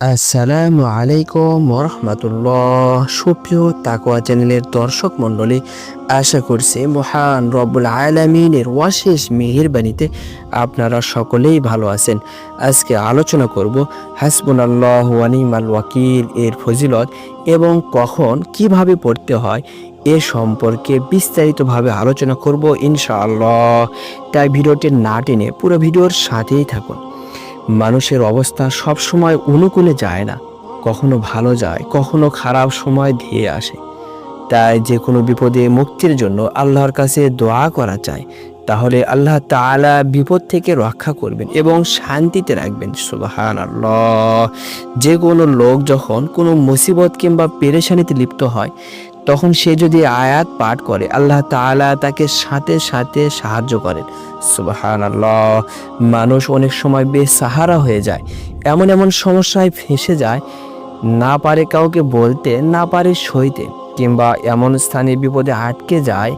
আসসালামু আলাইকুম রহমতুল্লাহ সুপ্রিয় তাকোয়া চ্যানেলের দর্শক মণ্ডলী, আশা করছি মহান রব্বুল আলমিনের ওয়াশেষ মেহেরবানিতে আপনারা সকলেই ভালো আছেন। আজকে আলোচনা করব হাসবুল আল্লাহ ওয়ানিমাল ওয়াকিল এর ফজিলত এবং কখন কীভাবে পড়তে হয় এ সম্পর্কে বিস্তারিতভাবে আলোচনা করব ইনশাআল্লাহ। তাই ভিডিওটি না টেনে পুরো ভিডিওর সাথেই থাকুন। মানুষের অবস্থা সব সময় অনুকূলে যায় না। কখনো ভালো যায়, কখনো খারাপ সময় ধেয়ে আসে। তাই যে কোনো বিপদে মুক্তির জন্য আল্লাহর কাছে দোয়া করা চাই। তাহলে আল্লাহ তাআলা বিপদ থেকে রক্ষা করবেন এবং শান্তিতে রাখবেন। সুবাহান আল্লাহ যে কোনো লোক যখন কোনো মুসিবত কিংবা পেরেশানিতে লিপ্ত হয় তখন সে যদি আয়াত পাঠ করে, আল্লাহ তাআলা তাকে সাথে সাথে সাহায্য করেন। সুবাহান আল্লাহ মানুষ অনেক সময় বেসাহারা হয়ে যায়, এমন এমন সমস্যায় ফেসে যায়, না পারে কাউকে বলতে, না পারে সইতে, কিংবা এমন স্থানে বিপদে আটকে যায়,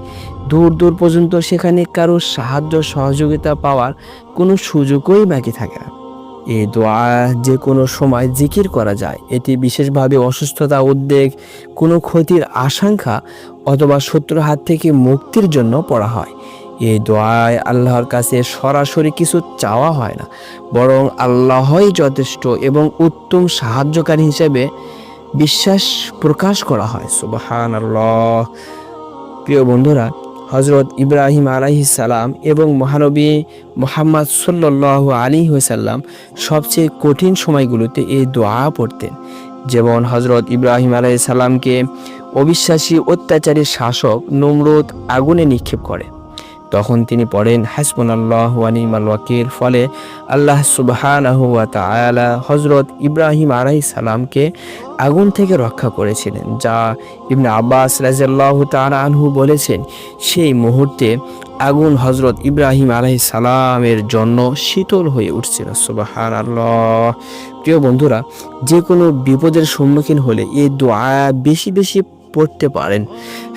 দূর দূর পর্যন্ত সেখানে কারও সাহায্য সহযোগিতা পাওয়ার কোনো সুযোগই বাকি থাকে না। এই দোয়া যে কোনো সময় জিকির করা যায়। এটি বিশেষভাবে অসুস্থতা, উদ্বেগ, কোনো ক্ষতির আশঙ্কা অথবা শত্রুর হাত থেকে মুক্তির জন্য পড়া হয়। এই দোয়ায় আল্লাহর কাছে সরাসরি কিছু চাওয়া হয় না। বরং আল্লাহই যথেষ্ট এবং উত্তম সাহায্যকারী হিসেবে বিশ্বাস প্রকাশ করা হয়। সুবাহান আল্লাহ প্রিয় বন্ধুরা হজরত ইব্রাহিম সালাম এবং মহানবী মোহাম্মদ সাল্লাহ আলী সাল্লাম সবচেয়ে কঠিন সময়গুলোতে এই দোয়া পড়তেন। যেমন হজরত ইব্রাহিম আলাই সাল্লামকে অবিশ্বাসী অত্যাচারী শাসক নমরুদ আগুনে নিক্ষেপ করে। তখন তিনি পড়েন হাসবুন আল্লাহ ওয়ানিমাল ওয়াকির ফলে আল্লাহ সুবহানাহু ওয়া তাআলা হজরত ইব্রাহিম আলাইহিস সালামকে আগুন থেকে রক্ষা করেছিলেন, যা ইবনে আব্বাস রাজিয়াল্লাহু তাআলা আনহু বলেছেন, সেই মুহূর্তে আগুন হজরত ইব্রাহিম আলাইহিস সালামের জন্য শীতল হয়ে উঠছিল। সুবাহান আল্লাহ প্রিয় বন্ধুরা যে কোনো বিপদের সম্মুখীন হলে এই দোয়া বেশি বেশি পড়তে পারেন।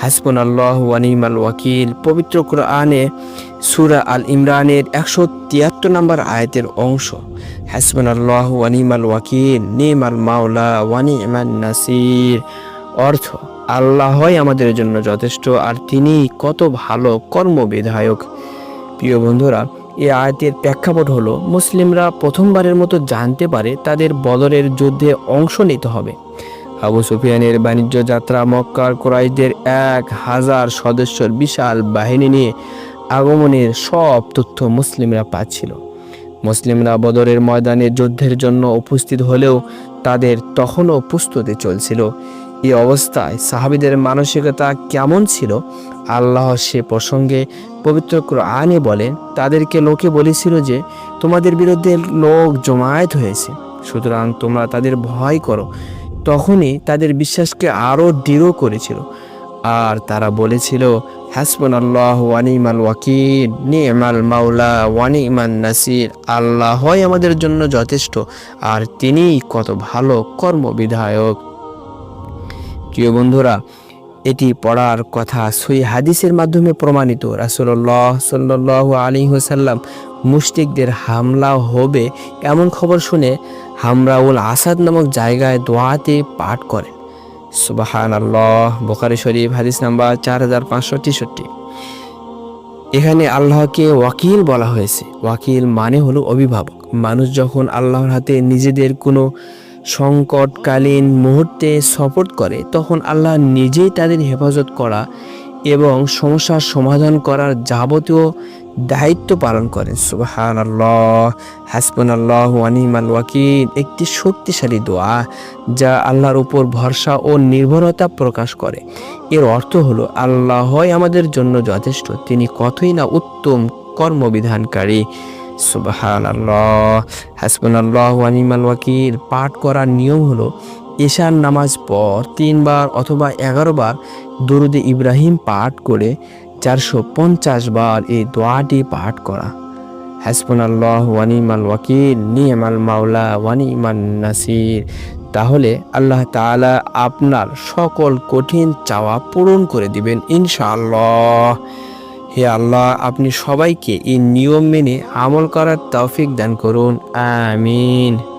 হাসবুন আল্লাহ ওয়ানিমাল ওয়াকিল। পবিত্র কোরআনে সুরা আল ইমরানের একশো তিয়াত্তর নম্বর আয়াতের অংশ। হাসবুন আল্লাহ ওয়ানিমাল ওয়াকিল। নিমাল মাওলা ওয়ানি ইমান নাসির। অর্থ, আল্লাহই আমাদের জন্য যথেষ্ট আর তিনি কত ভালো কর্মবিধায়ক। প্রিয় বন্ধুরা এই আয়াতের প্রেক্ষাপট হলো, মুসলিমরা প্রথমবারের মতো জানতে পারে তাদের বদরের যুদ্ধে অংশ নিতে হবে। আবু সুফিয়ানের বাণিজ্য যাত্রা মক্কার কোরাইশদের এক হাজার সদস্যর বিশাল বাহিনী নিয়ে আগমনের সব তথ্য মুসলিমরা পাচ্ছিল। মুসলিমরা বদরের ময়দানে যুদ্ধের জন্য উপস্থিত হলেও তাদের তখনও প্রস্তুতি চলছিল। এই অবস্থায় সাহাবিদের মানসিকতা কেমন ছিল? আল্লাহ সে প্রসঙ্গে পবিত্র আনে বলেন, তাদেরকে লোকে বলেছিল যে, তোমাদের বিরুদ্ধে লোক জমায়েত হয়েছে, সুতরাং তোমরা তাদের ভয় করো। তখনই তাদের বিশ্বাসকে আরও দৃঢ় করেছিল। আর তারা বলেছিল হাসবুন আল্লাহ ওয়ানিমাল ওয়াকিল, নিমাল মাওলা ওয়ানিমান নাসির। আল্লাহই আমাদের জন্য যথেষ্ট, আর তিনিই কত ভালো কর্মবিধায়ক। প্রিয় বন্ধুরা, এটি পড়ার কথা সই হাদিসের মাধ্যমে প্রমাণিত। রাসুল্লাহ সাল্লাহ আলী হোসাল্লাম মুশরিকদের হামলা হবে এমন খবর শুনে হামরাউল আসাদ নামক জায়গায় দোয়াতে পাঠ করেন। সুবাহান আল্লাহ বোখারি শরীফ, হাদিস নাম্বার চার হাজার পাঁচশো তেষট্টি। এখানে আল্লাহকে ওয়াকিল বলা হয়েছে। ওয়াকিল মানে হলো অভিভাবক। মানুষ যখন আল্লাহর হাতে নিজেদের কোনো সংকটকালীন মুহূর্তে সাপোর্ট করে, তখন আল্লাহ নিজেই তাদের হেফাজত করা এবং সমস্যার সমাধান করার যাবতীয় দায়িত্ব পালন করেন। সুবাহান আল্লাহ হাসবুন আল্লাহ ওয়ানিমাল ওয়াকিল। একটি শক্তিশালী দোয়া যা আল্লাহর উপর ভরসা ও নির্ভরতা প্রকাশ করে। এর অর্থ হলো আল্লাহই আমাদের জন্য যথেষ্ট, তিনি কতই না উত্তম কর্মবিধানকারী। সুবাহান আল্লাহ হাসবুন আল্লাহ ওয়ানিমাল ওয়াকিল। পাঠ করার নিয়ম হলো ঈশান নামাজ পর তিনবার অথবা এগারো বার দরুদে ইব্রাহিম পাঠ করে চারশো পঞ্চাশ বার এই দোয়াটি পাঠ করা। হাসবুন আল্লাহ ওয়ানিমাল ওয়াকিল নিয়মাল মাওলা ওয়ানিমান নাসির। তাহলে আল্লাহ তাআলা আপনার সকল কঠিন চাওয়া পূরণ করে দিবেন ইনশাআল্লাহ। হে আল্লাহ, আপনি সবাইকে এই নিয়ম মেনে আমল করার তৌফিক দান করুন। আমিন।